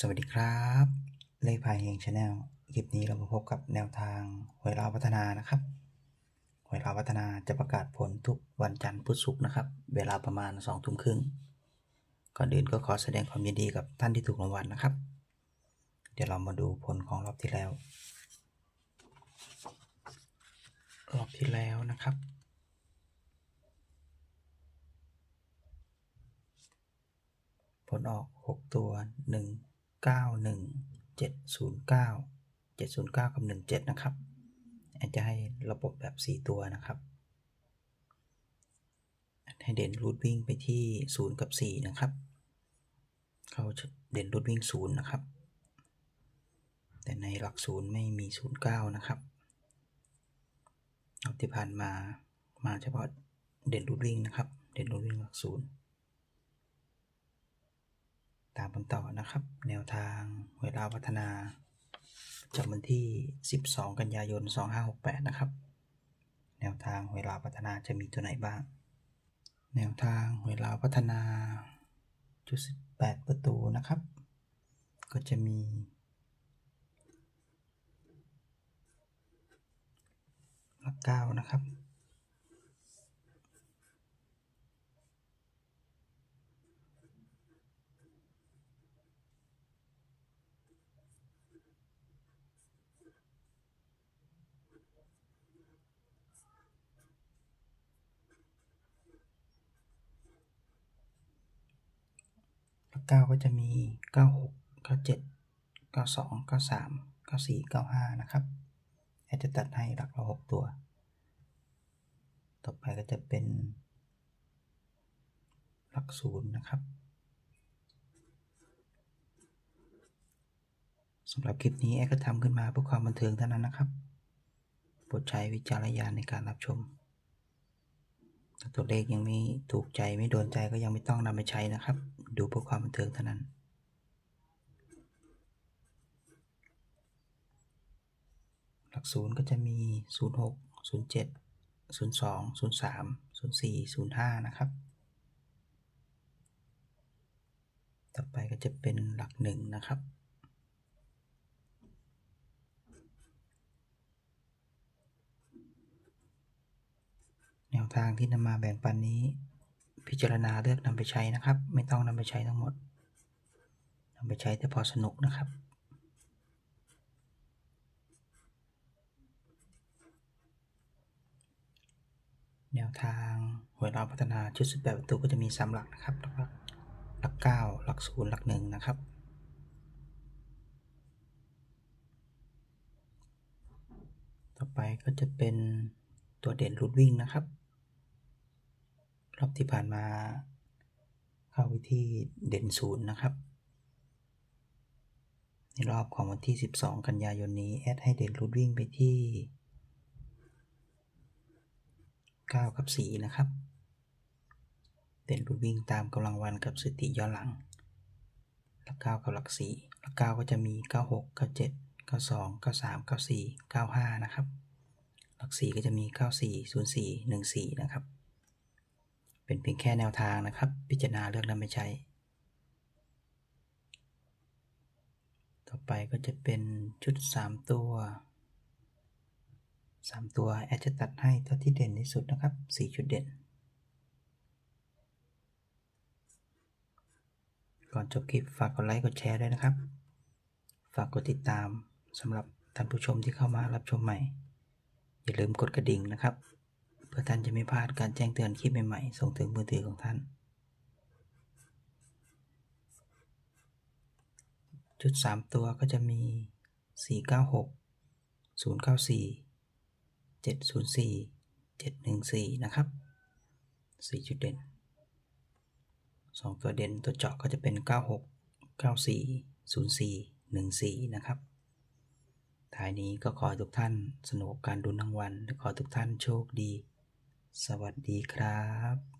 สวัสดีครับ เลขพายเฮงชาแนลคลิปนี้เรามาพบกับแนวทางหวยลาวพัฒนานะครับหวยลาวพัฒนาจะประกาศผลทุกวันจันทร์พุธศุกร์นะครับ เวลาประมาณ2องทุ่มครึ่ง ก่อนอื่นก็ขอแสดงความยินดีกับท่านที่ถูกรางวัลนะครับ เดี๋ยวเรามาดูผลของรอบที่แล้ว รอบที่แล้วนะครับผลออก 6 ตัว 1 9 1 7 0 9 7 0 9 กับ 17 นะครับอาจจะให้ระบบแบบ 4 ตัวนะครับ ให้เด่นรูดวิ่งไปที่ 0 กับ 4 นะครับ เขาเด่นรูดวิ่ง 0 นะครับ แต่ในหลัก0ไม่มี 0 9 นะครับรอบที่ผ่านมามาเฉพาะเด่นรูดวิ่งนะครับ เด่นรูดวิ่งหลัก0 ตามกันต่อนะครับ แนวทางเวลาพัฒนาจำวันที่ 12 กันยายน 2568 นะครับ แนวทางเวลาพัฒนาจะมีตัวไหนบ้าง แนวทางเวลาพัฒนาจุด18 ประตูนะครับ ก็จะมี หลักเก้านะครับ หลักเก้าก็จะมี 96 97 92 93 94 95 นะครับแอดจะตัดให้หลักละ6ตัว ต่อไปก็จะเป็น หลักศูนย์นะครับสำหรับคลิปนี้แอดก็ทำขึ้นมาเพื่อความบันเทิงเท่านั้นนะครับโปรดใช้วิจารณญาณในการรับชม ตัวเลขยังไม่ถูกใจไม่โดนใจก็ยังไม่ต้องนำไปใช้นะครับ ดูเพื่อความบันเทิงเท่านั้น หลักศูนย์ก็จะมี 06 07 02 03 04 05 นะครับ ต่อไปก็จะเป็นหลักหนึ่งนะครับ แนว ทางที่นำมาแบ่งปันนี้ พิจารณาเลือกนำไปใช้นะครับ ไม่ต้องนำไปใช้ทั้งหมดนำไปใช้แต่พอสนุกนะครับแนวทางหวยเราพัฒนาชุด18ประตูก็จะมี3หลักนะครับ หลักหลักหลัก9หลักหลัก1นะครับ ต่อไปก็จะเป็นตัวเด่นรูดวิ่งนะครับ รอบที่ผ่านมา เข้าไปที่เด่นศูนย์นะครับ ในรอบของวันที่ 12 กันยายนนี้แอดให้เด่นรูดวิ่งไปที่ 9 กับ 4 นะครับ เด่นรูดวิ่งตามกำลังวันกับสติย้อนหลังหลัก 9 กับหลัก 4 หลัก 9 ก็จะมี 96 97 92 93 94 95 นะครับ หลัก 4 ก็จะมี 94 04 14 นะครับ เป็นเพียงแค่แนวทางนะครับ พิจารณาเลือกนำไปใช้ ต่อไปก็จะเป็นชุด 3 ตัว 3 ตัวแอดจะตัดให้ตัวที่เด่นที่สุดนะครับ4ชุดเด่น ก่อนจบคลิปฝากกดไลค์กดแชร์ด้วยนะครับ ฝากกดติดตามสำหรับท่านผู้ชมที่เข้ามารับชมใหม่ อย่าลืมกดกระดิ่งนะครับ พื่อท่านจะไม่พลาดการแจ้งเตือนคลิปใหม่ๆ ส่งถึงมือถือของท่าน จุด 3 ตัวก็จะมี 496 094 704 714 นะครับ 4 จุดเด่น 2 ตัวเด่นตัวเจาะก็จะเป็น 96 94 04 14 นะครับท้ายนี้ก็ขอทุกท่านสนุกการดูรางวัลและขอทุกท่านโชคดี สวัสดีครับ